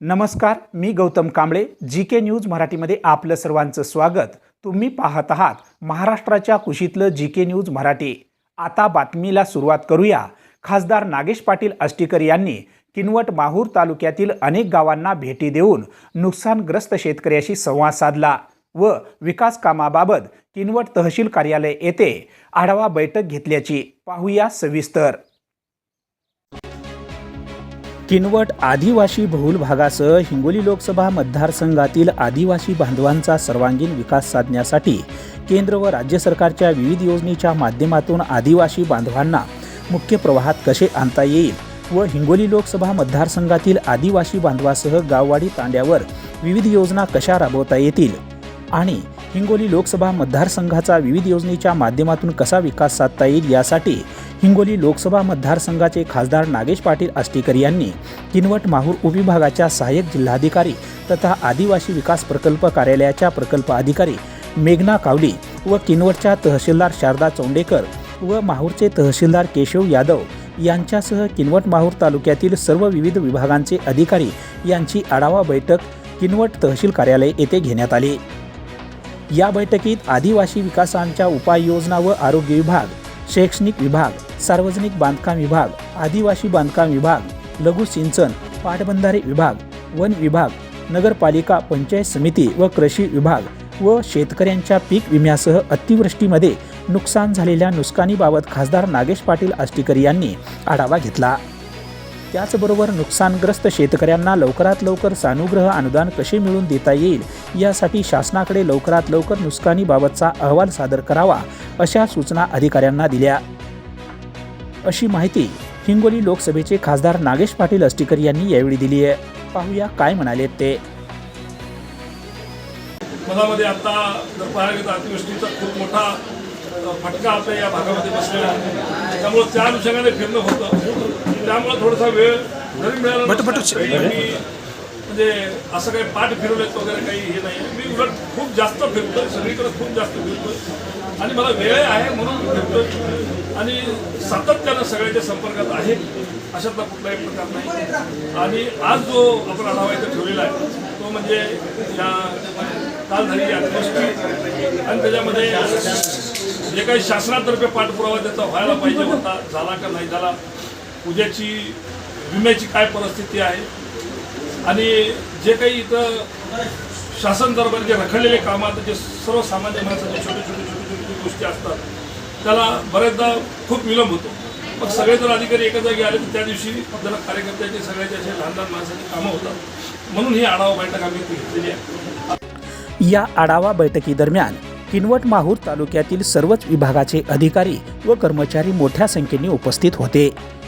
नमस्कार मी Gautam Kamble G K news मराठीमध्ये आपलं सर्वांचं स्वागत. तुम्ही पाहत आहात महाराष्ट्राच्या कुशीतलं जी के न्यूज मराठी. आता बातमीला सुरुवात करूया. खासदार नागेश पाटील आष्टीकर यांनी किनवट माहूर तालुक्यातील अनेक गावांना भेटी देऊन नुकसानग्रस्त शेतकऱ्याशी संवाद साधला व विकास कामाबाबत किनवट तहसील कार्यालय येथे आढावा बैठक घेतल्याची. पाहूया सविस्तर. किनवट आदिवासी बहुल भागासह हिंगोली लोकसभा मतदारसंघातील आदिवासी बांधवांचा सर्वांगीण विकास साधण्यासाठी केंद्र व राज्य सरकारच्या विविध योजनेच्या माध्यमातून आदिवासी बांधवांना मुख्य प्रवाहात कसे आणता येईल व हिंगोली लोकसभा मतदारसंघातील आदिवासी बांधवासह गाववाडी तांड्यावर विविध योजना कशा राबवता येतील आणि हिंगोली लोकसभा मतदारसंघाचा विविध योजनेच्या माध्यमातून कसा विकास साधता येईल यासाठी हिंगोली लोकसभा मतदारसंघाचे खासदार नागेश पाटील आष्टीकर यांनी किनवट माहूर उपविभागाच्या सहाय्यक जिल्हाधिकारी तथा आदिवासी विकास प्रकल्प कार्यालयाच्या प्रकल्प अधिकारी मेघना कावली व किनवटच्या तहसीलदार शारदा चौंडेकर व माहूरचे तहसीलदार केशव यादव यांच्यासह किनवट माहूर तालुक्यातील सर्व विविध विभागांचे अधिकारी यांची आढावा बैठक किनवट तहसील कार्यालय येथे घेण्यात आली. या बैठकीत आदिवासी विकासांच्या उपाययोजना व आरोग्य विभाग शैक्षणिक विभाग सार्वजनिक बांधकाम विभाग आदिवासी बांधकाम विभाग लघु सिंचन पाटबंधारे विभाग वन विभाग नगरपालिका पंचायत समिती व कृषी विभाग व शेतकऱ्यांच्या पीक विम्यासह अतिवृष्टीमध्ये नुकसान झालेल्या नुकसानीबाबत खासदार नागेश पाटील आष्टीकर यांनी आढावा घेतला. त्याचबरोबर नुकसानग्रस्त शेतकऱ्यांना लवकरात लवकर सानुग्रह अनुदान कसे मिळवून देता येईल यासाठी शासनाकडे लवकरात लवकर नुकसानीबाबतचा अहवाल सादर करावा अशा सूचना अधिकाऱ्यांना दिल्या. अशी माहिती हिंगोली लोकसभेचे खासदार नागेश पाटील अस्टीकर यांनी यावेळी दिली आहे. पाहूया काय म्हणाले ते. मधामध्ये आता जर पाहायला गेलं अतिवृष्टीचा खूप मोठा फटका आपल्या या भागामध्ये बसलेला आहे. त्यामुळे त्या अनुषंगाने फिरणं होतं. त्यामुळं थोडासा वेळ जरी मिळाला म्हणजे असं काही पाठ फिरवलेत वगैरे काही हे नाही. मी उलट खूप जास्त फिरतोय सगळीकडे खूप जास्त फिरतोय. आणि मला वेळ आहे म्हणून फिरतोय. आणि सातत्यानं सगळ्याच्या संपर्कात आहे. अशातला कुठलाही प्रकार नाही. आणि आज जो आपण आढावा इथं ठेवलेला आहे तो म्हणजे या काल झालेली अतिवृष्टी आणि त्याच्यामध्ये जे काही शासनातर्फे पाठपुरावा त्याचा व्हायला पाहिजे होता झाला का नाही झाला उद्याची विम्याची काय परिस्थिती आहे? आणि जे काही इथं शासन दरबार जे रखडलेले कामात जे सर्वसामान्य माणसाचे छोटे छोटे छोटे छोटे गोष्टी असतात त्याला बऱ्याचदा खूप विलंब होतो. मग सगळे जर अधिकारी एका जागी आले तर त्या दिवशी जरा कार्यकर्त्याचे सगळ्याचे असे लहान लहान माणसाची कामं होतात. म्हणून ही आढावा बैठक आम्ही घेतलेली आहे. या आढावा बैठकीदरम्यान किनवट माहूर तालुक्यातील सर्वच विभागाचे अधिकारी व कर्मचारी मोठ्या संख्येने उपस्थित होते.